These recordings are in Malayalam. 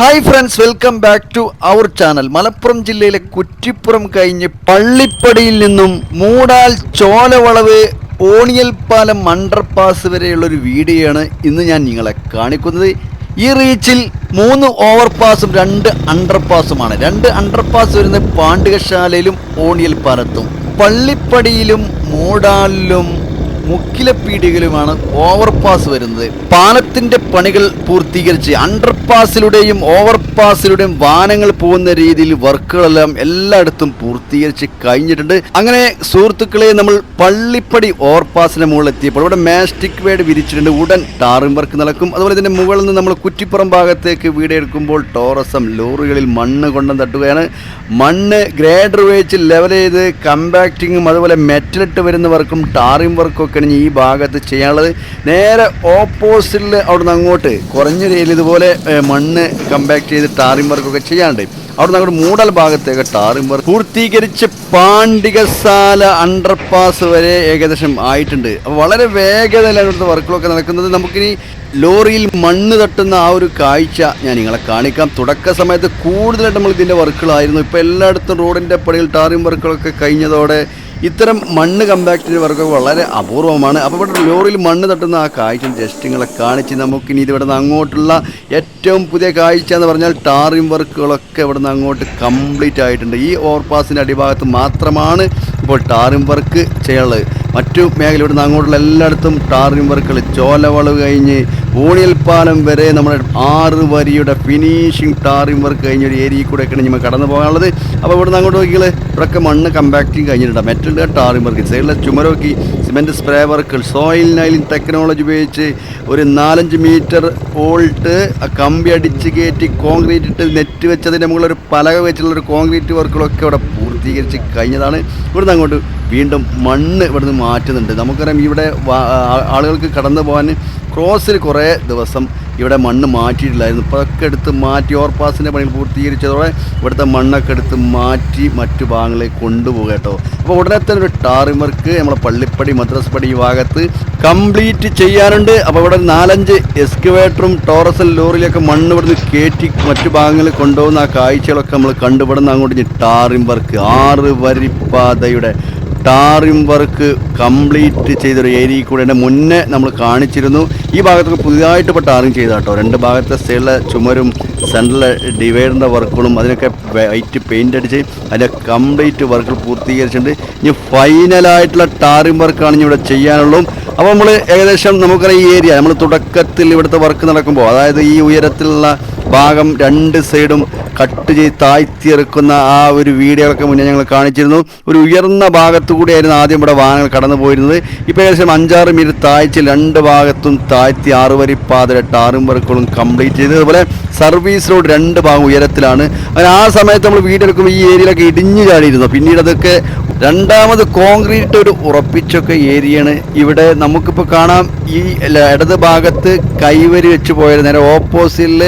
Hi friends welcome back to our channel Malappuram ജില്ലയിലെ കുറ്റിപ്പുറം കഴിഞ്ഞ് പള്ളിപ്പടിയിൽ നിന്നും മൂടാൽ ചോലവളവ് ഓണിയൽ പാലം അണ്ടർപാസ് വരെയുള്ളൊരു വീഡിയോയാണ് വീഡിയോ ഇന്ന് ഞാൻ നിങ്ങളെ കാണിക്കുന്നത്. ഈ റീച്ചിൽ മൂന്ന് ഓവർപാസും രണ്ട് അണ്ടർപാസുമാണ് രണ്ട് അണ്ടർപാസ് വരുന്നത് പാണ്ഡികശാലയിലും ഓണിയൽ പാലത്തും. പള്ളിപ്പടിയിലും മൂടാലിലും മുക്കിലപ്പീടികയിലുമാണ് ഓവർപാസ് വരുന്നത്. പാലത്തിന്റെ പണികൾ പൂർത്തീകരിച്ച് അണ്ടർപാസിലൂടെയും ഓവർപാസിലൂടെയും വാഹനങ്ങൾ പോകുന്ന രീതിയിൽ വർക്കുകളെല്ലാം എല്ലായിടത്തും പൂർത്തീകരിച്ച് കഴിഞ്ഞിട്ടുണ്ട്. അങ്ങനെ സുഹൃത്തുക്കളെ നമ്മൾ പള്ളിപ്പടി ഓവർപാസിന് മുകളിൽ എത്തിയപ്പോൾ ഇവിടെ മാസ്റ്റിക് വേഡ് വിരിച്ചിട്ടുണ്ട്. ഉടൻ ടാറിംഗ് വർക്ക് നടക്കും. അതുപോലെ ഇതിന്റെ മുകളിൽ നിന്ന് നമ്മൾ കുറ്റിപ്പുറം ഭാഗത്തേക്ക് വീട് എടുക്കുമ്പോൾ ടോറസം ലോറികളിൽ മണ്ണ് കൊണ്ടു തട്ടുകയാണ്. മണ്ണ് ഗ്രേഡർ ഉപയോഗിച്ച് ലെവൽ ചെയ്ത് കമ്പാക്റ്റിങ്ങും അതുപോലെ മെറ്റലിട്ട് വരുന്ന വർക്കും ടാറിംഗ് വർക്കും ഒക്കെ ഈ ഭാഗത്ത് ചെയ്യാനുള്ളത്. നേരെ ഓപ്പോസിറ്റിൽ അവിടുന്ന് അങ്ങോട്ട് കുറഞ്ഞ രീതിയിൽ ഇതുപോലെ മണ്ണ് കമ്പാക്ട് ചെയ്ത് ടാറിംഗ് വർക്കൊക്കെ ചെയ്യാനുണ്ട്. അവിടുന്ന് അങ്ങോട്ട് മൂടൽ ഭാഗത്തേക്ക് വർക്ക് പൂർത്തീകരിച്ച് പാണ്ഡികസാല അണ്ടർപാസ് വരെ ഏകദേശം ആയിട്ടുണ്ട്. അപ്പോൾ വളരെ വേഗതയിലാണ് ഇവിടുത്തെ വർക്കുകളൊക്കെ നടക്കുന്നത്. നമുക്കിനി ലോറിയിൽ മണ്ണ് തട്ടുന്ന ആ ഒരു കാഴ്ച ഞാൻ നിങ്ങളെ കാണിക്കാം. തുടക്ക സമയത്ത് കൂടുതലായിട്ട് നമ്മൾ ഇതിന്റെ വർക്കുകളായിരുന്നു. ഇപ്പോൾ എല്ലായിടത്തും റോഡിന്റെ പടിയിൽ ടാറിംഗ് വർക്കുകളൊക്കെ കഴിഞ്ഞതോടെ ഇത്തരം മണ്ണ് കമ്പാക്റ്റിന്റെ വർക്ക് വളരെ അപൂർവമാണ്. അപ്പോൾ ഇവിടെ ലോറിയിൽ മണ്ണ് തട്ടുന്ന ആ കാഴ്ച ജസ്റ്റ് നിങ്ങളെ കാണിച്ച് നമുക്കിനി ഇത് ഇവിടെ നിന്ന് അങ്ങോട്ടുള്ള ഏറ്റവും പുതിയ കാഴ്ച എന്ന് പറഞ്ഞാൽ ടാറിംഗ് വർക്കുകളൊക്കെ ഇവിടെ നിന്ന് അങ്ങോട്ട് കംപ്ലീറ്റ് ആയിട്ടുണ്ട്. ഈ ഓവർപാസിന്റെ അടിഭാഗത്ത് മാത്രമാണ് ഇപ്പോൾ ടാറിംഗ് വർക്ക് ചെയ്യാനുള്ളത്. മറ്റു മേഖല ഇവിടുന്ന് അങ്ങോട്ടുള്ള എല്ലായിടത്തും ടാറിംഗ് വർക്കുകൾ ചോലവളവ് കഴിഞ്ഞ് ഊണിയൽ പാലം വരെ നമ്മുടെ ആറ് വരിയുടെ ഫിനിഷിംഗ് ടാറിംഗ് വർക്ക് കഴിഞ്ഞ ഒരു ഏരിയയിൽ കൂടെ ഒക്കെയാണ് നമ്മൾ കടന്നു പോകാനുള്ളത്. അപ്പോൾ ഇവിടുന്ന് അങ്ങോട്ട് നോക്കിയാൽ ഇവിടെയൊക്കെ മണ്ണ് കമ്പാക്റ്റിങ് കഴിഞ്ഞിട്ടുണ്ട്. മെറ്റലിന്റെ ടാറിംഗ് വർക്ക് സൈഡിലെ ചുമരോക്കി സിമെന്റ് സ്പ്രേ വർക്കുകൾ സോയിൽ നൈലിൻ ടെക്നോളജി ഉപയോഗിച്ച് ഒരു നാലഞ്ച് മീറ്റർ ഓൾട്ട് കമ്പി അടിച്ച് കയറ്റി കോൺക്രീറ്റ് ഇട്ട് നെറ്റ് വെച്ചതിന്റെ മുകളിൽ ഒരു പലക വെച്ചുള്ള ഒരു കോൺക്രീറ്റ് വർക്കുകളൊക്കെ ഇവിടെ പൂർത്തീകരിച്ച് കഴിഞ്ഞതാണ്. ഇവിടുന്ന് അങ്ങോട്ട് വീണ്ടും മണ്ണ് ഇവിടുന്ന് മാറ്റുന്നുണ്ട്. നമുക്കറിയാം ഇവിടെ ആളുകൾക്ക് കടന്നു പോകാൻ ക്രോസിൽ കുറേ ദിവസം ഇവിടെ മണ്ണ് മാറ്റിയിട്ടില്ലായിരുന്നു. ഇപ്പോൾ അതൊക്കെ എടുത്ത് മാറ്റി ഓവർപാസിന്റെ പണി പൂർത്തീകരിച്ചതോടെ ഇവിടുത്തെ മണ്ണൊക്കെ എടുത്ത് മാറ്റി മറ്റു ഭാഗങ്ങളിലേക്ക് കൊണ്ടുപോകുക കേട്ടോ. അപ്പോൾ ഉടനെ തന്നെ ഒരു ടാറിംഗ് വർക്ക് നമ്മളെ പള്ളിപ്പടി മദ്രസ് പടി ഈ ഭാഗത്ത് കംപ്ലീറ്റ് ചെയ്യാനുണ്ട്. അപ്പോൾ ഇവിടെ നാലഞ്ച് എക്സ്കവേറ്ററും ടോറസൽ ലോറിയിലൊക്കെ മണ്ണ് ഇവിടുന്ന് കയറ്റി മറ്റു ഭാഗങ്ങളിൽ കൊണ്ടുപോകുന്ന ആ കാഴ്ചകളൊക്കെ നമ്മൾ കണ്ടുപെടുന്ന അങ്ങോട്ട് ടാറിംഗ് ആറ് വരിപ്പാതയുടെ ടാറിംഗ് വർക്ക് കംപ്ലീറ്റ് ചെയ്തൊരു ഏരിയയിൽ കൂടെ എന്റെ മുന്നേ നമ്മൾ കാണിച്ചിരുന്നു. ഈ ഭാഗത്തൊക്കെ പുതിയതായിട്ട് ഇപ്പോൾ ടാറിങ് ചെയ്ത കേട്ടോ രണ്ട് ഭാഗത്തെ സൈഡിലെ ചുമരും സെൻട്രലിലെ ഡിവൈഡറിന്റെ വർക്കുകളും അതിനൊക്കെ വൈറ്റ് പെയിന്റ് അടിച്ച് അതിന്റെ കംപ്ലീറ്റ് വർക്കുകൾ പൂർത്തീകരിച്ചിട്ടുണ്ട്. ഇനി ഫൈനലായിട്ടുള്ള ടാറിംഗ് വർക്കാണ് ഇനി ഇവിടെ ചെയ്യാനുള്ളൂ. അപ്പോൾ നമ്മൾ ഏകദേശം നമുക്കറിയാം ഈ ഏരിയ. നമ്മൾ തുടക്കത്തിൽ ഇവിടുത്തെ വർക്ക് നടക്കുമ്പോൾ അതായത് ഈ ഉയരത്തിലുള്ള ഭാഗം രണ്ട് സൈഡും കട്ട് ചെയ്ത് താഴ്ത്തിയെറുക്കുന്ന ആ ഒരു വീഡിയോകളൊക്കെ മുന്നേ ഞങ്ങൾ കാണിച്ചിരുന്നു. ഒരു ഉയർന്ന ഭാഗത്തു കൂടിയായിരുന്നു ആദ്യം ഇവിടെ വാഹനങ്ങൾ കടന്നു പോയിരുന്നത്. ഇപ്പോൾ ഏകദേശം അഞ്ചാറ് മീറ്റർ താഴ്ച രണ്ട് ഭാഗത്തും താഴ്ത്തി ആറ് വരി പാതയുടെ ടാറും വർക്കുകളും കംപ്ലീറ്റ് ചെയ്ത് അതുപോലെ സർവീസ് റോഡ് രണ്ട് ഭാഗം ഉയരത്തിലാണ്. അങ്ങനെ ആ സമയത്ത് നമ്മൾ വീഡിയോ എടുക്കുമ്പോൾ ഈ ഏരിയയിലൊക്കെ ഇടിഞ്ഞു ചാടിയിരുന്നു. പിന്നീട് അതൊക്കെ രണ്ടാമത് കോൺക്രീറ്റ് ഒരു ഉറപ്പിച്ചൊക്കെ ഏരിയയാണ്. ഇവിടെ നമുക്കിപ്പോൾ കാണാം ഈ ഇടത് ഭാഗത്ത് കൈവരി വെച്ച് പോയത് നേരെ ഓപ്പോസിറ്റിൽ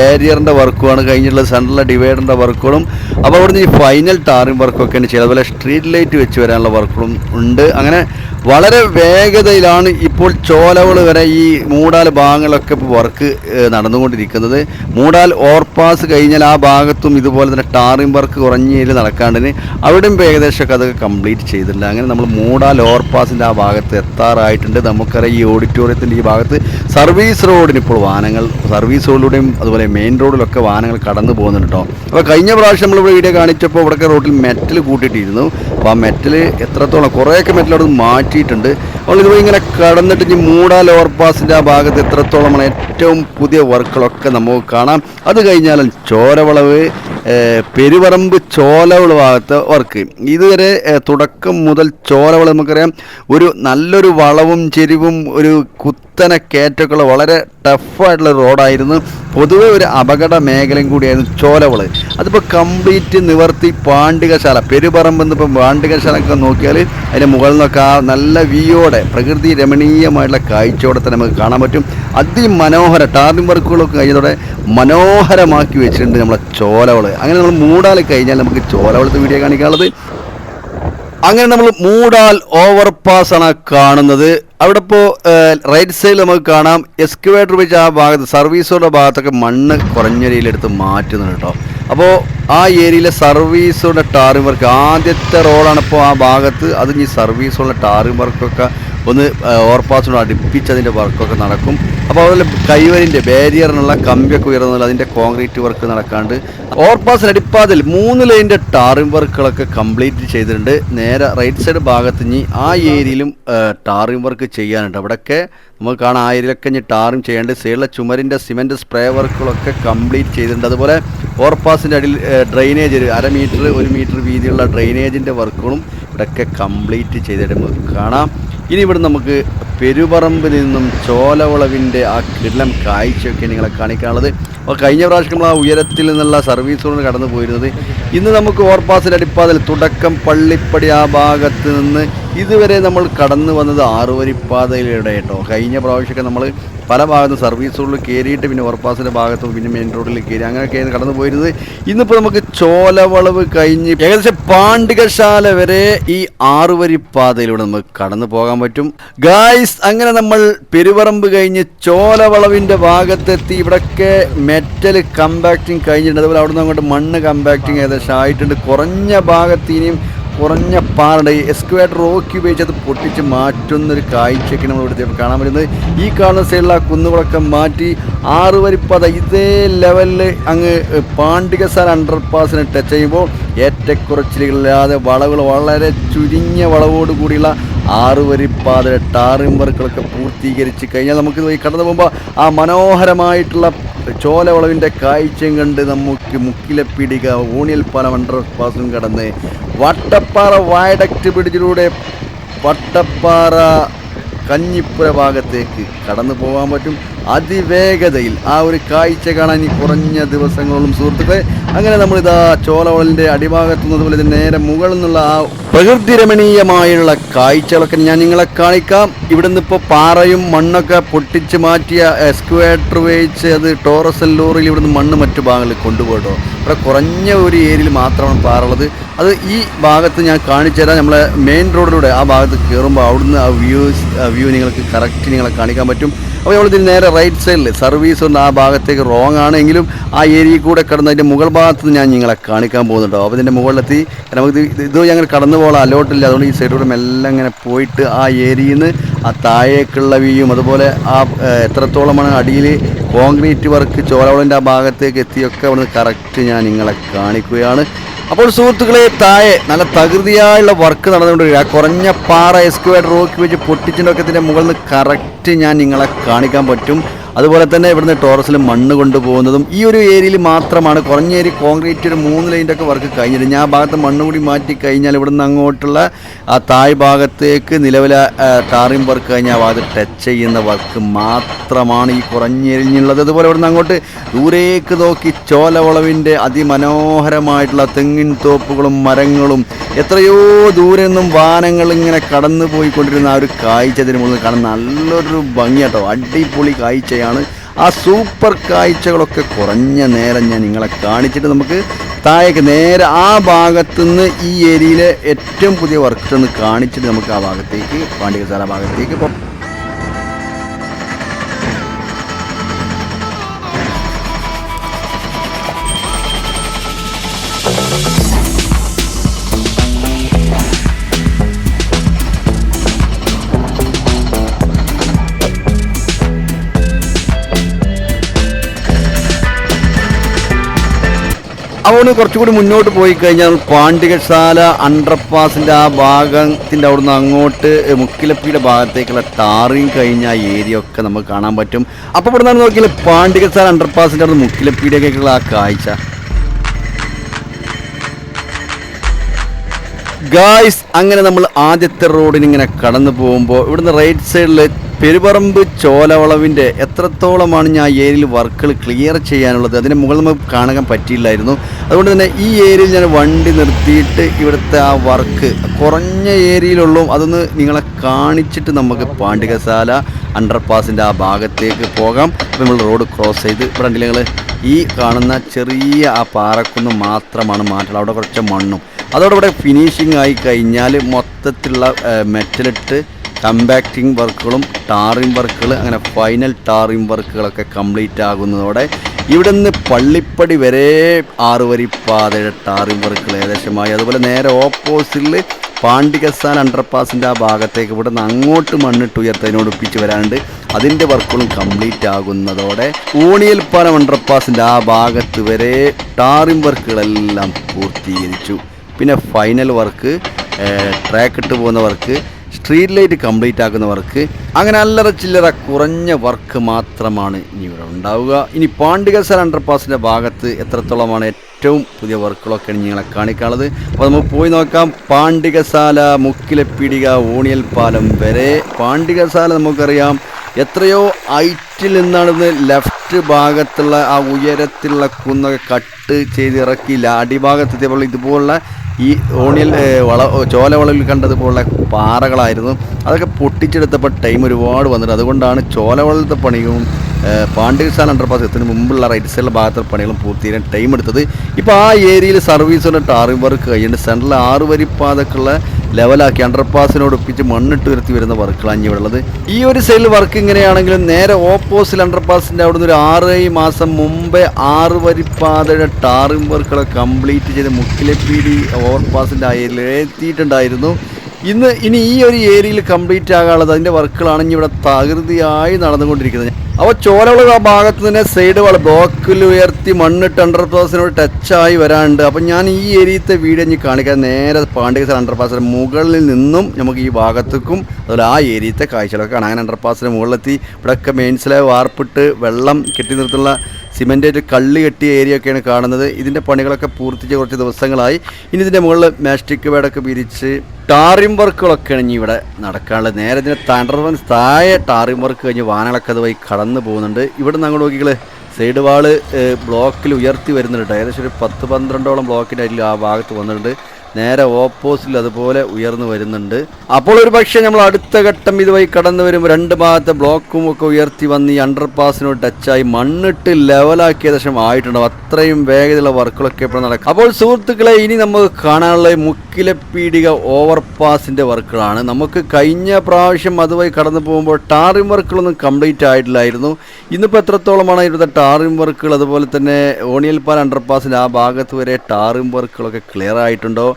ബാരിയറിന്റെ വർക്കുമാണ്. കഴിഞ്ഞിട്ടുള്ള സെൻട്രലിലെ ഡിവൈഡറിന്റെ വർക്കുകളും അപ്പോൾ അവിടുന്ന് ഈ ഫൈനൽ ടാറിംഗ് വർക്കൊക്കെയാണ് ചെയ്യുന്നത്. അതുപോലെ സ്ട്രീറ്റ് ലൈറ്റ് വെച്ച് വരാനുള്ള വർക്കുകളും ഉണ്ട്. അങ്ങനെ വളരെ വേഗതയിലാണ് ഇപ്പോൾ ചോലകൾ വരെ ഈ മൂടാൽ ഭാഗങ്ങളൊക്കെ ഇപ്പോൾ വർക്ക് നടന്നുകൊണ്ടിരിക്കുന്നത്. മൂടാൽ ഓവർപാസ് കഴിഞ്ഞാൽ ആ ഭാഗത്തും ഇതുപോലെ തന്നെ ടാറിംഗ് വർക്ക് കുറഞ്ഞതിൽ നടക്കാണ്ടിന് അവിടെയും ഏകദേശമൊക്കെ അതൊക്കെ കംപ്ലീറ്റ് ചെയ്തിട്ടില്ല അങ്ങനെ നമ്മൾ മൂടാൽ ഓവർപാസിന്റെ ആ ഭാഗത്ത് എത്താറായിട്ടുണ്ട്. നമുക്കറിയാം ഈ ഓഡിറ്റോറിയത്തിന്റെ ഈ ഭാഗത്ത് സർവീസ് റോഡിന് ഇപ്പോൾ വാഹനങ്ങൾ സർവീസ് റോഡിലൂടെയും അതുപോലെ മെയിൻ റോഡിലൊക്കെ വാഹനങ്ങൾ കടന്നു പോകുന്നുണ്ട് കേട്ടോ. അപ്പോൾ കഴിഞ്ഞ പ്രാവശ്യം നമ്മൾ വീഡിയോ കാണിച്ചപ്പോൾ ഇവിടെയൊക്കെ റോഡിൽ മെറ്റൽ കൂട്ടിയിട്ടിരുന്നു. അപ്പോൾ ആ മെറ്റൽ എത്രത്തോളം കുറേയൊക്കെ മെറ്റൽ അവിടെ മാറ്റിയിട്ടുണ്ട്. അപ്പോൾ ഇതുപോലെ ഇങ്ങനെ കടന്നിട്ട് ഇനി മൂടാൽ ഓവർപാസിന്റെ ആ ഭാഗത്ത് എത്രത്തോളം ഏറ്റവും പുതിയ വർക്കുകളൊക്കെ നമുക്ക് കാണാം. അത് കഴിഞ്ഞാലും ചോരവളവ് പെരുവറമ്പ് ചോലവള ഭാഗത്തെ വർക്ക് ഇതുവരെ തുടക്കം മുതൽ ചോലവള നമുക്കറിയാം. ഒരു നല്ലൊരു വളവും ചെരിവും ഒരു കുത്തനെ കയറ്റൊക്കെയുള്ള വളരെ ടഫായിട്ടുള്ള റോഡായിരുന്നു പൊതുവെ ഒരു അപകട മേഖലയും കൂടിയായിരുന്നു ചോലവൾ. അതിപ്പോൾ കംപ്ലീറ്റ് നിവർത്തി പാണ്ഡികശാല പെരുപറമ്പ് ഇപ്പം പാണ്ഡികശാല ഒക്കെ നോക്കിയാൽ അതിന്റെ മുകളിൽ നിന്നൊക്കെ ആ നല്ല വിയോടെ പ്രകൃതി രമണീയമായിട്ടുള്ള കാഴ്ചയോടെ തന്നെ നമുക്ക് കാണാൻ പറ്റും. അതിമനോഹര ടാർബിൻ വർക്കുകളൊക്കെ കഴിഞ്ഞതോടെ മനോഹരമാക്കി വെച്ചിട്ടുണ്ട് നമ്മളെ ചോലവൾ. അങ്ങനെ നമ്മൾ മൂടാൽ കഴിഞ്ഞാൽ നമുക്ക് ചോലവളത്തെ വീഡിയോ കാണിക്കാനുള്ളത് അങ്ങനെ നമ്മൾ മൂടാൽ ഓവർ പാസ് ആണ് കാണുന്നത്. അവിടെ ഇപ്പോൾ റൈറ്റ് സൈഡിൽ നമുക്ക് കാണാം. എക്സ്കുവേറ്റർ വെച്ച് ആ ഭാഗത്ത് സർവീസുകളുടെ ഭാഗത്തൊക്കെ മണ്ണ് കുറഞ്ഞ രീതിയിലെടുത്ത് മാറ്റുന്നുണ്ട് കേട്ടോ അപ്പോൾ ആ ഏരിയയിലെ സർവീസുകളുടെ ടാറിംഗ് വർക്ക് ആദ്യത്തെ റോഡാണ് ഇപ്പോൾ ആ ഭാഗത്ത്. അത് ഈ സർവീസുകളുടെ ടാറിംഗ് വർക്കൊക്കെ ഒന്ന് ഓവർപാസിനോട് അടുപ്പിച്ച് അതിന്റെ വർക്കൊക്കെ നടക്കും. അപ്പോൾ അതുപോലെ കൈവരിന്റെ ബാരിയറിനുള്ള കമ്പിയൊക്കെ ഉയർന്നുള്ള അതിന്റെ കോൺക്രീറ്റ് വർക്ക് നടക്കാണ്ട്. ഓവർപാസിന് അടിപ്പാതിൽ മൂന്ന് ലൈന്റെ ടാറിംഗ് വർക്കുകളൊക്കെ കംപ്ലീറ്റ് ചെയ്തിട്ടുണ്ട്. നേരെ റൈറ്റ് സൈഡ് ഭാഗത്ത് ഇനി ആ ഏരിയയിലും ടാറിംഗ് വർക്ക് ചെയ്യാനുണ്ട്. അവിടെയൊക്കെ നമുക്ക് കാണാം ആ ഏരിയയിലൊക്കെ ഇനി ടാറിംഗ് ചെയ്യാണ്ട് സൈഡിലെ ചുമരിന്റെ സിമെന്റ് സ്പ്രേ വർക്കുകളൊക്കെ കംപ്ലീറ്റ് ചെയ്തിട്ടുണ്ട്. അതുപോലെ ഓവർപാസിന്റെ അടിയിൽ ഡ്രെയിനേജ് അര മീറ്റർ ഒരു മീറ്റർ വീതിയുള്ള ഡ്രെയിനേജിന്റെ വർക്കുകളും ഇവിടെയൊക്കെ കംപ്ലീറ്റ് ചെയ്തിട്ട് നമുക്ക് കാണാം. ഇനി ഇവിടെ നമുക്ക് പെരുപറമ്പിൽ നിന്നും ചോലവളവിന്റെ ആ കിടലം കാഴ്ചയൊക്കെ നിങ്ങളെ കാണിക്കാനുള്ളത്. അപ്പോൾ കഴിഞ്ഞ പ്രാവശ്യം നമ്മൾ ആ ഉയരത്തിൽ നിന്നുള്ള സർവീസ് റോഡ് കടന്നു പോയിരുന്നത് ഇന്ന് നമുക്ക് ഓവർപാസിന്റെ അടിപ്പാതിൽ തുടക്കം പള്ളിപ്പടി ആ ഭാഗത്ത് നിന്ന് ഇതുവരെ നമ്മൾ കടന്നു വന്നത് ആറുവരിപ്പാതയിലൂടെ കേട്ടോ. കഴിഞ്ഞ പ്രാവശ്യമൊക്കെ നമ്മൾ പല ഭാഗത്തും സർവീസ് റോഡിൽ കയറിയിട്ട് പിന്നെ ഓവർപാസിന്റെ ഭാഗത്തും പിന്നെ മെയിൻ റോഡിൽ കയറി അങ്ങനെയൊക്കെയാണ് കടന്നു പോയിരുന്നത്. ഇന്നിപ്പോൾ നമുക്ക് ചോലവളവ് കഴിഞ്ഞ് ഏകദേശം പാണ്ഡികശാല വരെ ഈ ആറുവരിപ്പാതയിലൂടെ നമുക്ക് കടന്നു പോകാൻ പറ്റും. ഗായ്സ് അങ്ങനെ നമ്മൾ പെരുവറമ്പ് കഴിഞ്ഞ് ചോലവളവിന്റെ ഭാഗത്തെത്തി. ഇവിടൊക്കെ മെറ്റൽ കമ്പാക്ടിങ് കഴിഞ്ഞിട്ടുണ്ട്. അതുപോലെ അവിടെ നിന്ന് അങ്ങോട്ട് മണ്ണ് കമ്പാക്ടിങ് ഏകദേശം ആയിട്ടുണ്ട്. കുറഞ്ഞ ഭാഗത്ത് ഇനിയും കുറഞ്ഞ പാറയുടെ ഈ റോക്ക് ഉപയോഗിച്ച് അത് പൊട്ടിച്ച് മാറ്റുന്നൊരു കാഴ്ചയൊക്കെ നമ്മൾ ഇവിടുത്തെ കാണാൻ പറ്റുന്നത്. ഈ കാണുന്ന ആ കുന്നുകളൊക്കെ മാറ്റി ആറ് വരിപ്പാത ഇതേ ലെവലിൽ അങ്ങ് പാണ്ഡികസാൽ അണ്ടർ പാസിന് ടച്ച് ചെയ്യുമ്പോൾ ഏറ്റക്കുറച്ചിലുകളില്ലാതെ വളവുകൾ വളരെ ചുരുങ്ങിയ വളവോട് കൂടിയുള്ള ആറ് വരിപ്പാത ടാറിംഗ് വർക്കുകളൊക്കെ പൂർത്തീകരിച്ച് കഴിഞ്ഞാൽ നമുക്ക് കടന്നു പോകുമ്പോൾ ആ മനോഹരമായിട്ടുള്ള ചോലവളവിന്റെ കാഴ്ചയും കണ്ട് നമുക്ക് മുക്കിലെ പിടിക ഊണിയൽ പാലം അണ്ടർ പാസും കടന്ന് വട്ടപ്പാറ വയഡക്റ്റ് ബ്രിഡ്ജിലൂടെ വട്ടപ്പാറ കഞ്ഞിപ്പുര ഭാഗത്തേക്ക് കടന്നു പോകാൻ പറ്റും. അതിവേഗതയിൽ ആ ഒരു കാഴ്ച കാണാൻ ഈ കുറഞ്ഞ ദിവസങ്ങളോളം സുഹൃത്തുക്കളെ അങ്ങനെ നമ്മളിതാ ചോലവളിന്റെ അടിഭാഗത്തു നിന്ന് അതുപോലെ നേരെ മുകളിൽ നിന്നുള്ള ആ പ്രകൃതി രമണീയമായുള്ള കാഴ്ചകളൊക്കെ ഞാൻ നിങ്ങളെ കാണിക്കാം. ഇവിടുന്ന് ഇപ്പോൾ പാറയും മണ്ണൊക്കെ പൊട്ടിച്ച് മാറ്റിയ എക്സ്ക്വേറ്റർ ഉപയോഗിച്ച് അത് ടോറസൽ ലോറിയിൽ ഇവിടുന്ന് മണ്ണ് മറ്റു ഭാഗങ്ങളിൽ കൊണ്ടുപോയിട്ടോ. ഇവിടെ കുറഞ്ഞ ഒരു ഏരിയയിൽ മാത്രമാണ് പാറുള്ളത് അത് ഈ ഭാഗത്ത് ഞാൻ കാണിച്ചു തരാം. നമ്മളെ മെയിൻ റോഡിലൂടെ ആ ഭാഗത്ത് കയറുമ്പോൾ അവിടുന്ന് ആ വ്യൂ വ്യൂ നിങ്ങൾക്ക് കറക്റ്റ് നിങ്ങളെ കാണിക്കാൻ പറ്റും. അപ്പോൾ നമ്മളിതിന് നേരെ റൈറ്റ് സൈഡിൽ സർവീസ് ഉണ്ട്. ആ ഭാഗത്തേക്ക് റോങ് ആണെങ്കിലും ആ ഏരിയയിൽ കൂടെ കടന്ന് അതിന്റെ മുകൾ ഭാഗത്ത് ഞാൻ നിങ്ങളെ കാണിക്കാൻ പോകുന്നുണ്ടോ. അപ്പോൾ ഇതിന്റെ മുകളിലെത്തി. നമുക്ക് ഇത് ഇത് ഞങ്ങൾ കടന്നു പോകാൻ അലോട്ടില്ല അതുകൊണ്ട് ഈ സൈഡിലൂടെ മെല്ലെ ഇങ്ങനെ പോയിട്ട് ആ ഏരിയയിൽ നിന്ന് ആ താഴേക്കുള്ള വ്യൂയും അതുപോലെ ആ എത്രത്തോളമാണ് അടിയിൽ കോൺക്രീറ്റ് വർക്ക് ചോലവളിന്റെ ആ ഭാഗത്തേക്ക് എത്തിയൊക്കെ അവിടുന്ന് കറക്റ്റ് ഞാൻ നിങ്ങളെ കാണിക്കുകയാണ്. അപ്പോൾ സുഹൃത്തുക്കളെ താഴെ നല്ല തകൃതിയായുള്ള വർക്ക് നടന്നുകൊണ്ടിരിക്കുക കുറഞ്ഞ പാറ എസ്ക്വയർ റോക്ക് വെച്ച് പൊട്ടിച്ചിട്ടൊക്കത്തിന്റെ മുകളിൽ നിന്ന് കറക്റ്റ് ഞാൻ നിങ്ങളെ കാണിക്കാൻ പറ്റും. അതുപോലെ തന്നെ ഇവിടുന്ന് ടോറസിൽ മണ്ണ് കൊണ്ടുപോകുന്നതും ഈ ഒരു ഏരിയയിൽ മാത്രമാണ് കുറഞ്ഞ ഏരി കോൺക്രീറ്റ് ഒരു മൂന്ന് ലൈന്റെ ഒക്കെ വർക്ക് കഴിഞ്ഞിട്ട് ഞാൻ ആ ഭാഗത്ത് മണ്ണ് കൂടി മാറ്റി കഴിഞ്ഞാൽ ഇവിടുന്ന് അങ്ങോട്ടുള്ള ആ താഴ് ഭാഗത്തേക്ക് നിലവിലെ ടാറിംഗ് വർക്ക് കഴിഞ്ഞാൽ ഭാഗത്ത് ടച്ച് ചെയ്യുന്ന വർക്ക് മാത്രമാണ് ഈ കുറഞ്ഞ എരിഞ്ഞുള്ളത് അതുപോലെ ഇവിടുന്ന് അങ്ങോട്ട് ദൂരേക്ക് നോക്കി ചോലവളവിന്റെ അതിമനോഹരമായിട്ടുള്ള തെങ്ങിൻ തോപ്പുകളും മരങ്ങളും എത്രയോ ദൂരെ നിന്നും വാഹനങ്ങൾ ഇങ്ങനെ കടന്നു പോയിക്കൊണ്ടിരുന്ന ആ ഒരു കാഴ്ച അതിന് മുകളിൽ കാണാൻ നല്ലൊരു ഭംഗിയാട്ടോ. അടിപൊളി കാഴ്ചയാണ് ആ സൂപ്പർ കാഴ്ചകളൊക്കെ കുറഞ്ഞ നേരം ഞാൻ നിങ്ങളെ കാണിച്ചിട്ട് നമുക്ക് താഴേക്ക് നേരെ ആ ഭാഗത്തുനിന്ന് ഈ ഏരിയയിലെ ഏറ്റവും പുതിയ വർക്ക് ഒന്ന് കാണിച്ചിട്ട് നമുക്ക് ആ ഭാഗത്തേക്ക് പാണ്ഡികസാല ഭാഗത്തേക്ക് അതുകൊണ്ട് കുറച്ചുകൂടി മുന്നോട്ട് പോയി കഴിഞ്ഞാൽ പാണ്ഡികശാല അണ്ടർപാസിന്റെ ആ ഭാഗത്തിന്റെ അവിടുന്ന് അങ്ങോട്ട് മുക്കിലപ്പിയുടെ ഭാഗത്തേക്കുള്ള ടാറിങ് കഴിഞ്ഞ ആ ഏരിയ ഒക്കെ നമുക്ക് കാണാൻ പറ്റും. അപ്പോൾ ഇവിടെ നിന്ന് നോക്കിയാൽ പാണ്ഡികശാല അണ്ടർപാസിന്റെ അവിടുന്ന് മുക്കിലപ്പിയുടെയൊക്കെയുള്ള ആ കാഴ്ച. ഗായ്സ് അങ്ങനെ നമ്മൾ ആദ്യത്തെ റോഡിന് ഇങ്ങനെ കടന്നു പോകുമ്പോൾ ഇവിടുന്ന് റൈറ്റ് സൈഡിൽ പെരുപറമ്പ് ചോലവളവിന്റെ എത്രത്തോളമാണ് ഞാൻ ഏരിയയിൽ വർക്കുകൾ ക്ലിയർ ചെയ്യാനുള്ളത്? അതിന് മുകളിൽ നമുക്ക് കാണാൻ പറ്റിയില്ലായിരുന്നു. അതുകൊണ്ട് തന്നെ ഈ ഏരിയയിൽ ഞാൻ വണ്ടി നിർത്തിയിട്ട് ഇവിടുത്തെ ആ വർക്ക് കുറഞ്ഞ ഏരിയയിലുള്ളൂ. അതൊന്ന് നിങ്ങളെ കാണിച്ചിട്ട് നമുക്ക് പാണ്ഡികശാല അണ്ടർപാസിന്റെ ആ ഭാഗത്തേക്ക് പോകാം. നമ്മൾ റോഡ് ക്രോസ് ചെയ്ത് ഇവിടെ നിങ്ങൾ ഈ കാണുന്ന ചെറിയ ആ പാറക്കുന്ന് മാത്രമാണ് മാറ്റുള്ളത് അവിടെ കുറച്ച് മണ്ണും. അതോടെ ഫിനിഷിംഗ് ആയി കഴിഞ്ഞാൽ മൊത്തത്തിലുള്ള മെറ്റലിട്ട് കമ്പാക്റ്റിംഗ് വർക്കുകളും ടാറിംഗ് വർക്കുകൾ അങ്ങനെ ഫൈനൽ ടാറിംഗ് വർക്കുകളൊക്കെ കംപ്ലീറ്റ് ആകുന്നതോടെ ഇവിടെ നിന്ന് പള്ളിപ്പടി വരെ ആറ് വരി പാതയുടെ ടാറിംഗ് വർക്കുകൾ ഏകദേശമായി. അതുപോലെ നേരെ ഓപ്പോസിറ്റിൽ പാണ്ഡികസ്ഥാൻ അണ്ടർപാസിന്റെ ആ ഭാഗത്തേക്ക് ഇവിടെ നിന്ന് അങ്ങോട്ട് മണ്ണിട്ട് ഉയർത്തതിനോട് ഒപ്പിച്ച് വരാണ്ട് അതിന്റെ വർക്കുകളും കംപ്ലീറ്റ് ആകുന്നതോടെ ഊണിയൽപ്പാലം അണ്ടർപാസിന്റെ ആ ഭാഗത്ത് വരെ ടാറിംഗ് വർക്കുകളെല്ലാം പൂർത്തീകരിച്ചു. പിന്നെ ഫൈനൽ വർക്ക് ട്രാക്ക് ഇട്ട് പോകുന്ന വർക്ക് സ്ട്രീറ്റ് ലൈറ്റ് കംപ്ലീറ്റ് ആക്കുന്ന വർക്ക് അങ്ങനെ അല്ലറ ചില്ലറ കുറഞ്ഞ വർക്ക് മാത്രമാണ് ഇനി ഇവിടെ ഉണ്ടാവുക. ഇനി പാണ്ഡികസർ അണ്ടർപാസിന്റെ ഭാഗത്ത് എത്രത്തോളമാണ് ഏറ്റവും പുതിയ വർക്കുകളൊക്കെയാണ് നിങ്ങളെ കാണിക്കാനുള്ളത്. അപ്പോൾ നമുക്ക് പോയി നോക്കാം. പാണ്ഡികസാല മുക്കിലപ്പീടിക ഓണിയൽ പാലം വരെ. പാണ്ഡികസാല നമുക്കറിയാം എത്രയോ ഐറ്റിൽ നിന്നാണ് ലെഫ്റ്റ് ഭാഗത്തുള്ള ആ ഉയരത്തിലുള്ള കുന്നൊക്കെ കട്ട് ചെയ്ത് അടിഭാഗത്ത് ഇതേപോലെ ഇതുപോലുള്ള ഈ ഓണിയിൽ വള ചോലവളവിൽ കണ്ടതുപോലുള്ള പാറകളായിരുന്നു. അതൊക്കെ പൊട്ടിച്ചെടുത്തപ്പോൾ ടൈം ഒരുപാട് വന്നിട്ട് അതുകൊണ്ടാണ് ചോലവളത്തെ പണിയും പാണ്ഡികസ്ഥാൻ അണ്ടർപാസ് എത്തുന്നതിന് മുമ്പുള്ള റൈറ്റ് സൈഡിലെ ഭാഗത്തെ പണികളും പൂർത്തീകരിക്കാൻ ടൈം എടുത്തത്. ഇപ്പോൾ ആ ഏരിയയിൽ സർവീസുള്ള ടാറിംഗ് വർക്ക് കഴിഞ്ഞിട്ട് സെൻട്രൽ ആറ് വരിപ്പാതക്കുള്ള ലെവലാക്കി അണ്ടർപാസിനോട് ഒപ്പിച്ച് മണ്ണിട്ട് ഉയർത്തി വരുന്ന വർക്കുകളാണ് ഇവിടെ ഉള്ളത്. ഈ ഒരു സൈഡിൽ വർക്ക് ഇങ്ങനെയാണെങ്കിലും നേരെ ഓപ്പോസിറ്റ് അണ്ടർപാസിന്റെ അവിടുന്ന് ഒരു ആറ് മാസം മുമ്പേ ആറ് വരിപ്പാതയുടെ ടാറിംഗ് വർക്കുകളെ കംപ്ലീറ്റ് ചെയ്ത് മുക്കിലെപ്പീടി ഓവർപാസിന്റെ ആ എത്തിയിട്ടുണ്ടായിരുന്നു. ഇന്ന് ഇനി ഈ ഒരു ഏരിയയിൽ കംപ്ലീറ്റ് ആകാനുള്ളത് അതിന്റെ വർക്കുകളാണ് ഇവിടെ തകൃതിയായി നടന്നുകൊണ്ടിരിക്കുന്നത്. അപ്പോൾ ചോലവള ആ ഭാഗത്ത് തന്നെ സൈഡ് വള ബ്ലോക്കിൽ ഉയർത്തി മണ്ണിട്ട് അണ്ടർ പാസിനോട് ടച്ചായി വരാനുണ്ട്. അപ്പം ഞാൻ ഈ ഏരിയത്തെ വീഡിയോ ഇനി കാണിക്കാൻ നേരെ പാണ്ഡ്യസർ അണ്ടർ പാസിന് മുകളിൽ നിന്നും നമുക്ക് ഈ ഭാഗത്തേക്കും അതുപോലെ ആ ഏരിയത്തെ കാഴ്ചകളൊക്കെ കാണാൻ അങ്ങനെ അണ്ടർപാസിന് മുകളിലെത്തി. ഇവിടെയൊക്കെ മെയിൻസിലെ വാർപ്പിട്ട് വെള്ളം കെട്ടി നിർത്തുള്ള സിമെന്റേറ്റ് കള്ളി കെട്ടിയ ഏരിയ ഒക്കെയാണ് കാണുന്നത്. ഇതിന്റെ പണികളൊക്കെ പൂർത്തിച്ച് കുറച്ച് ദിവസങ്ങളായി. ഇനി ഇതിന്റെ മുകളിൽ മാസ്റ്റിക് വേടൊക്കെ വിരിച്ച് ടാറിം വർക്കുകളൊക്കെയാണ് ഇനി ഇവിടെ നടക്കാനുള്ളത്. നേരെ ഇതിന്റെ തണ്ടർവൻ താഴെ ടാറിം വർക്ക് കഴിഞ്ഞ് വാനകളൊക്കെ അതുവഴി കടന്നു പോകുന്നുണ്ട്. ഇവിടെ നിന്ന് അങ്ങോട്ട് നോക്കിക്കൾ. സൈഡ് വാൾ ബ്ലോക്കിൽ ഉയർത്തി വരുന്നുണ്ട്. ഏകദേശം ഒരു പത്ത് പന്ത്രണ്ടോളം ബ്ലോക്കിന്റെ അതിൽ ആ ഭാഗത്ത് വന്നിട്ടുണ്ട്. നേരെ ഓപ്പോസിറ്റിൽ അതുപോലെ ഉയർന്നു വരുന്നുണ്ട്. അപ്പോൾ ഒരു പക്ഷേ നമ്മൾ അടുത്ത ഘട്ടം ഇതുവഴി കടന്നു വരുമ്പോൾ രണ്ട് ഭാഗത്തെ ബ്ലോക്കും ഒക്കെ ഉയർത്തി വന്ന് ഈ അണ്ടർപാസിനോട് ടച്ചായി മണ്ണിട്ട് ലെവലാക്കിയ ശേഷം ആയിട്ടുണ്ടാവും. അത്രയും വേഗതയുള്ള വർക്കുകളൊക്കെ ഇപ്പോൾ നടക്കും. അപ്പോൾ സുഹൃത്തുക്കളെ ഇനി നമുക്ക് കാണാനുള്ള മുക്കിലപ്പീടിക ഓവർപാസിന്റെ വർക്കുകളാണ്. നമുക്ക് കഴിഞ്ഞ പ്രാവശ്യം അതുവഴി കടന്നു പോകുമ്പോൾ ടാറിം വർക്കുകളൊന്നും കംപ്ലീറ്റ് ആയിട്ടില്ലായിരുന്നു. ഇന്നിപ്പോൾ എത്രത്തോളമാണ് ഇവിടുത്തെ ടാറിം വർക്കുകൾ? അതുപോലെ തന്നെ ഓണിയൽപാൽ അണ്ടർപാസിന്റെ ആ ഭാഗത്ത് വരെ ടാറിം വർക്കുകളൊക്കെ ക്ലിയർ ആയിട്ടുണ്ടോ?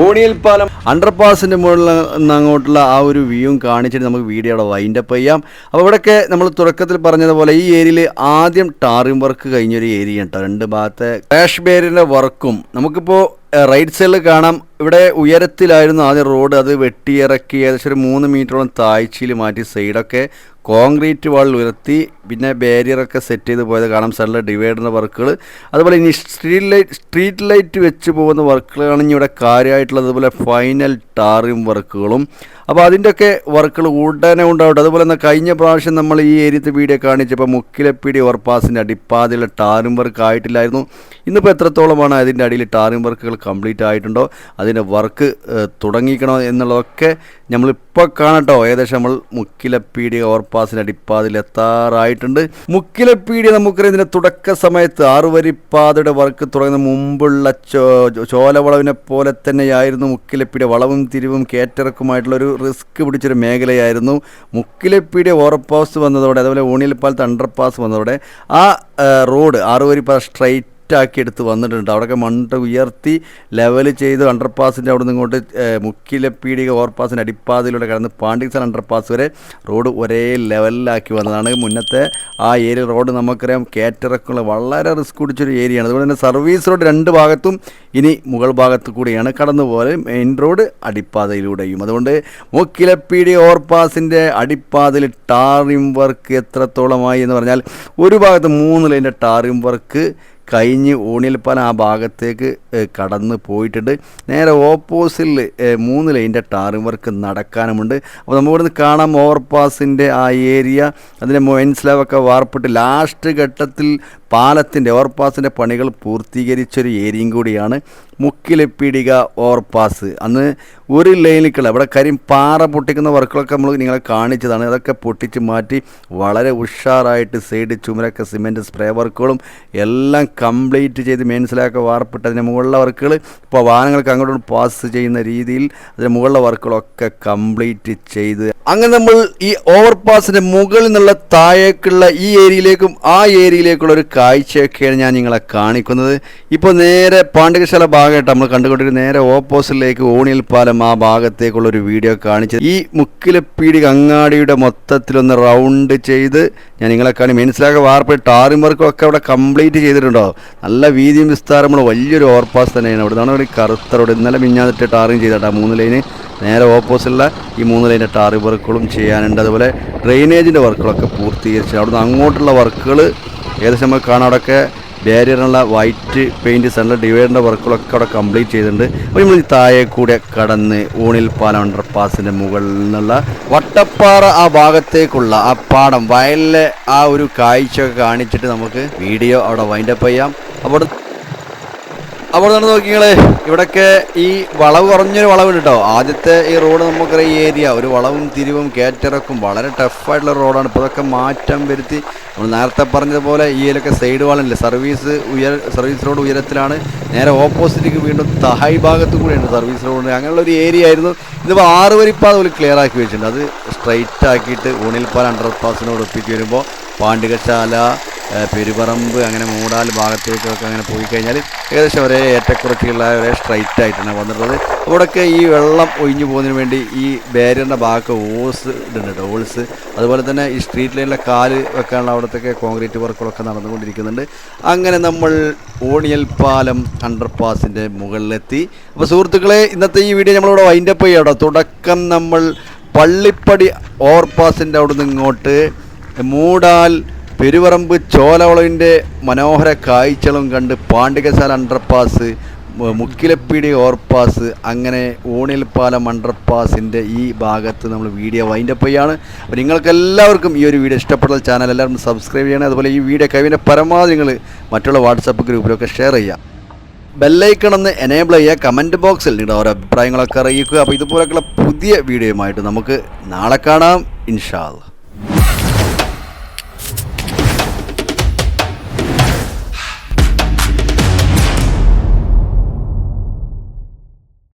ഓണിയൽ പാലം അണ്ടർപാസിന്റെ മുകളിൽ നിന്ന് അങ്ങോട്ടുള്ള ആ ഒരു വ്യൂവും കാണിച്ചിട്ട് നമുക്ക് വീഡിയോ അവിടെ വൈൻഡപ്പ് ചെയ്യാം. അപ്പോൾ ഇവിടെയൊക്കെ നമ്മൾ തുടക്കത്തിൽ പറഞ്ഞതുപോലെ ഈ ഏരിയയിൽ ആദ്യം ടാറിംഗ് വർക്ക് കഴിഞ്ഞൊരു ഏരിയ കേട്ടോ രണ്ട് ഭാഗത്തെ ക്രാഷ് ബേരിന്റെ വർക്കും. നമുക്കിപ്പോൾ റൈറ്റ് സൈഡിൽ കാണാം. ഇവിടെ ഉയരത്തിലായിരുന്നു ആദ്യം റോഡ്. അത് വെട്ടിയിറക്കി ഏകദേശം ഒരു മൂന്ന് മീറ്ററോളം താഴ്ചയിൽ മാറ്റി സൈഡൊക്കെ കോൺക്രീറ്റ് വാൾ ഉയർത്തി. പിന്നെ ബാരിയറൊക്കെ സെറ്റ് ചെയ്ത് പോയത് കാണാം. സൈഡിലെ ഡിവൈഡറിന്റെ വർക്കുകൾ അതുപോലെ ഇനി സ്ട്രീറ്റ് ലൈറ്റ് സ്ട്രീറ്റ് ലൈറ്റ് വെച്ച് പോകുന്ന വർക്കുകളാണ് ഇനി ഇവിടെ കാര്യമായിട്ടുള്ളത് അതുപോലെ ഫൈനൽ ടാറിം വർക്കുകളും അപ്പോൾ അതിന്റെയൊക്കെ വർക്കുകൾ ഉടനെ ഉണ്ടാവട്ടെ. അതുപോലെ തന്നെ കഴിഞ്ഞ പ്രാവശ്യം നമ്മൾ ഈ ഏരിയത്തെ വീഡിയോ കാണിച്ചപ്പോൾ മുക്കിലപ്പിടി ഓവർപാസിന്റെ അടിപ്പാതിലെ ടാറിം വർക്ക് ആയിട്ടില്ലായിരുന്നു. ഇന്നിപ്പോൾ എത്രത്തോളമാണ് അതിന്റെ അടിയിൽ ടാറിം വർക്കുകൾ കംപ്ലീറ്റ് ആയിട്ടുണ്ടോ? അതിന്റെ വർക്ക് തുടങ്ങിക്കണോ എന്നുള്ളതൊക്കെ നമ്മളിപ്പോൾ കാണട്ടോ. ഏകദേശം നമ്മൾ മുക്കിലപ്പീടി ഓവർപാസിന്റെ അടിപ്പാതിൽ എത്താറായിട്ടുണ്ട് മുക്കിലപ്പീടി നമുക്കറിയാം ഇതിന്റെ തുടക്ക സമയത്ത് ആറുവരിപ്പാതയുടെ വർക്ക് തുടങ്ങുന്ന മുമ്പുള്ള ചോ ചോലവളവിനെ പോലെ തന്നെയായിരുന്നു മുക്കിലപ്പീടി വളവും തിരിവും കയറ്റിറക്കുമായിട്ടുള്ള ഒരു റിസ്ക് പിടിച്ചൊരു മേഖലയായിരുന്നു. മുക്കിലപ്പീടി ഓവർപാസ് വന്നതോടെ അതുപോലെ ഊണിയൽപ്പാലത്ത് അണ്ടർപാസ് വന്നതോടെ ആ, റോഡ് ആറുവരിപ്പാത സ്ട്രൈറ്റ് ആക്കി എടുത്ത് വന്നിട്ടുണ്ട്. അവിടെയൊക്കെ മണ്ണിട്ട് ഉയർത്തി ലെവൽ ചെയ്ത് അണ്ടർപാസിന്റെ അവിടെ നിന്ന് ഇങ്ങോട്ട് മുക്കിലെ പീടിക ഓവർപാസിന്റെ അടിപ്പാതയിലൂടെ കടന്ന് പാണ്ഡിക്സൺ അണ്ടർപാസ് വരെ റോഡ് ഒരേ ലെവലിലാക്കി വന്നതാണ്. മുന്നത്തെ ആ ഏരിയ റോഡ് നമുക്കറിയാം കയറ്റിറക്കുള്ള വളരെ റിസ്ക് പിടിച്ചൊരു ഏരിയയാണ് അതുപോലെ തന്നെ സർവീസ് റോഡ് രണ്ട് ഭാഗത്തും ഇനി മുകൾ ഭാഗത്ത് കൂടിയാണ് കടന്നു പോലെ മെയിൻ റോഡ് അടിപ്പാതയിലൂടെയും. അതുകൊണ്ട് മുക്കിലപ്പീടി ഓവർപാസിന്റെ അടിപ്പാതയിൽ ടാറിം വർക്ക് എത്രത്തോളമായി എന്ന് പറഞ്ഞാൽ ഒരു ഭാഗത്ത് മൂന്ന് ലൈന്റെ ടാറിം വർക്ക് കഴിഞ്ഞ് ഊണിയൽപ്പാലം ആ ഭാഗത്തേക്ക് കടന്ന് പോയിട്ടുണ്ട്. നേരെ ഓപ്പോസിറ്റിൽ മൂന്ന് ലൈന്റെ ടാറിംഗ് വർക്ക് നടക്കാനുമുണ്ട്. അപ്പോൾ നമുക്കിവിടുന്ന് കാണാം ഓവർപാസിന്റെ ആ ഏരിയ അതിന്റെ മൊയൻസ്ലാവൊക്കെ വാർപ്പിട്ട് ലാസ്റ്റ് ഘട്ടത്തിൽ പാലത്തിന്റെ ഓവർപാസിന്റെ പണികൾ പൂർത്തീകരിച്ചൊരു ഏരിയയും കൂടിയാണ് മുക്കിലെപ്പിടിക ഓവർപാസ്. അന്ന് ഒരു ലൈനിക്കുള്ള ഇവിടെ കാര്യം പാറ പൊട്ടിക്കുന്ന വർക്കുകളൊക്കെ നമ്മൾ നിങ്ങളെ കാണിച്ചതാണ്. അതൊക്കെ പൊട്ടിച്ച് മാറ്റി വളരെ ഉഷാറായിട്ട് സൈഡ് ചുമരൊക്കെ സിമെന്റ് സ്പ്രേ വർക്കുകളും എല്ലാം കംപ്ലീറ്റ് ചെയ്ത് മെയിൻസിലൊക്കെ വാർപ്പിട്ട് അതിന് മുകളിലെ വർക്കുകൾ ഇപ്പോൾ വാഹനങ്ങൾക്ക് അങ്ങോട്ടും പാസ് ചെയ്യുന്ന രീതിയിൽ അതിന് മുകളിലെ വർക്കുകളൊക്കെ കംപ്ലീറ്റ് ചെയ്ത്. അങ്ങനെ നമ്മൾ ഈ ഓവർപാസിന്റെ മുകളിൽ നിന്നുള്ള താഴേക്കുള്ള ഈ ഏരിയയിലേക്കും ആ ഏരിയയിലേക്കുള്ള ഒരു കാഴ്ചയൊക്കെയാണ് ഞാൻ നിങ്ങളെ കാണിക്കുന്നത്. ഇപ്പോൾ നേരെ പാണ്ഡ്യശാല ഭാഗമായിട്ട് നമ്മൾ കണ്ടുകൊണ്ടിരിക്കുന്ന നേരെ ഓപ്പോസിറ്റിലേക്ക് ഓണിയൽ പാലം ആ ഭാഗത്തേക്കുള്ളൊരു വീഡിയോ കാണിച്ചത് ഈ മുക്കിലപ്പീടി അങ്ങാടിയുടെ മൊത്തത്തിലൊന്ന് റൗണ്ട് ചെയ്ത് ഞാൻ നിങ്ങളെ കാണി മനസ്സിലാക്കുക വാർപ്പ് ടാറിം വർക്കും ഒക്കെ അവിടെ കംപ്ലീറ്റ് ചെയ്തിട്ടുണ്ടോ? നല്ല വീതിയും വിസ്താരമുള്ള വലിയൊരു ഓവർപാസ് തന്നെയാണ്. അവിടെ നിന്നാണ് ഒരു കറുത്ത റോഡ് ഇന്നലെ മിഞ്ഞാന്നിട്ട് ടാറിങ് ചെയ്തിട്ടാ മൂന്ന് ലൈന്. നേരെ ഓപ്പോസിറ്റുള്ള ഈ മൂന്ന് ലൈന്റെ ടാറി വർക്കുകളും ചെയ്യാനുണ്ട്. അതുപോലെ ഡ്രെയിനേജിന്റെ വർക്കുകളൊക്കെ പൂർത്തീകരിച്ചു അവിടുന്ന് അങ്ങോട്ടുള്ള വർക്കുകൾ ഏകദേശം നമുക്ക് കാണാം അവിടെയൊക്കെ ബാരിയറിനുള്ള വൈറ്റ് പെയിന്റ് സെന്റർ ഡിവൈഡറിന്റെ വർക്കുകളൊക്കെ അവിടെ കംപ്ലീറ്റ് ചെയ്തിട്ടുണ്ട്. അപ്പോൾ നമ്മൾ താഴെ കൂടെ കടന്ന് ഊണിൽ പാലം അണ്ടർ പാസിന്റെ മുകളിൽ നിന്നുള്ള വട്ടപ്പാറ ആ ഭാഗത്തേക്കുള്ള ആ പാടം വയലിലെ ആ ഒരു കാഴ്ചയൊക്കെ കാണിച്ചിട്ട് നമുക്ക് വീഡിയോ അവിടെ വൈൻഡപ്പ് ചെയ്യാം. അവിടെ അപ്പോൾ തന്നെ നോക്കിങ്ങൾ ഇവിടൊക്കെ ഈ വളവ് കുറഞ്ഞൊരു വളവുണ്ട് കേട്ടോ ആദ്യത്തെ ഈ റോഡ് നമുക്കറിയാം ഈ ഏരിയ. ഒരു വളവും തിരിവും കയറ്റിറക്കും വളരെ ടഫായിട്ടുള്ള റോഡാണ്. ഇപ്പോൾ ഇതൊക്കെ മാറ്റം വരുത്തി. നമ്മൾ നേരത്തെ പറഞ്ഞതുപോലെ ഈ ഇതിലൊക്കെ സൈഡ് വാളില്ല? സർവീസ് ഉയർ സർവീസ് റോഡ് ഉയരത്തിലാണ്. നേരെ ഓപ്പോസിറ്റിക്ക് വീണ്ടും തഹായ് ഭാഗത്ത് കൂടെയാണ് സർവീസ് റോഡ്. അങ്ങനെയുള്ള ഒരു ഏരിയ ആയിരുന്നു. ഇതിപ്പോൾ ആറ് വരിപ്പാത പോലെ ക്ലിയർ ആക്കി വെച്ചിട്ടുണ്ട്. അത് സ്ട്രൈറ്റ് ആക്കിയിട്ട് ഊണിൽപ്പാൽ അണ്ടർ പാസിനോട് ഒപ്പിച്ച് വരുമ്പോൾ പാണ്ഡികശാല പെരുപറമ്പ് അങ്ങനെ മൂടാൽ ഭാഗത്തേക്കൊക്കെ അങ്ങനെ പോയി കഴിഞ്ഞാൽ ഏകദേശം ഒരേ ഏറ്റക്കുറച്ചുള്ള ഒരേ സ്ട്രൈറ്റ് ആയിട്ടാണ് വന്നിട്ടുള്ളത്. അവിടെയൊക്കെ ഈ വെള്ളം ഒഴിഞ്ഞു പോകുന്നതിന് വേണ്ടി ഈ ബാരിയറിന്റെ ഭാഗത്ത് ഓസ് ഇടുന്നുണ്ട് ഓൾസ് അതുപോലെ തന്നെ ഈ സ്ട്രീറ്റ് ലൈനിലെ കാൽ വെക്കാനുള്ള അവിടത്തൊക്കെ കോൺക്രീറ്റ് വർക്കുകളൊക്കെ നടന്നുകൊണ്ടിരിക്കുന്നുണ്ട്. അങ്ങനെ നമ്മൾ ഓണിയൽ പാലം അണ്ടർപാസിന്റെ മുകളിലെത്തി. അപ്പോൾ സുഹൃത്തുക്കളെ ഇന്നത്തെ ഈ വീഡിയോ നമ്മളിവിടെ വൈൻഡപ്പ് ചെയ്യാം തുടക്കം നമ്മൾ പള്ളിപ്പടി ഓവർപാസിന്റെ അവിടെ നിന്ന് ഇങ്ങോട്ട് മൂടാൽ പെരുവറമ്പ് ചോലവളവിന്റെ മനോഹര കാഴ്ചകളും കണ്ട് പാണ്ഡികശാല അണ്ടർപാസ് മുക്കിലപ്പീടി ഓവർപാസ് അങ്ങനെ പാലം അണ്ടർപാസിന്റെ ഈ ഭാഗത്ത് നമ്മൾ വീഡിയോ വൈന്റെ പോയാണ് അപ്പോൾ നിങ്ങൾക്കെല്ലാവർക്കും ഈ ഒരു വീഡിയോ ഇഷ്ടപ്പെട്ട ചാനൽ എല്ലാവരും സബ്സ്ക്രൈബ് ചെയ്യണം. അതുപോലെ ഈ വീഡിയോ കഴിവിന്റെ പരമാവധി നിങ്ങൾ മറ്റുള്ള വാട്സപ്പ് ഗ്രൂപ്പിലൊക്കെ ഷെയർ ചെയ്യുക. ബെല്ലൈക്കൺ ഒന്ന് എനേബിൾ ചെയ്യുക. കമന്റ് ബോക്സിൽ നിങ്ങളുടെ ഓരോ അഭിപ്രായങ്ങളൊക്കെ അറിയിക്കുക. അപ്പോൾ ഇതുപോലെയൊക്കെയുള്ള പുതിയ വീഡിയോയുമായിട്ട് നമുക്ക് നാളെ കാണാം. ഇൻഷാല്ല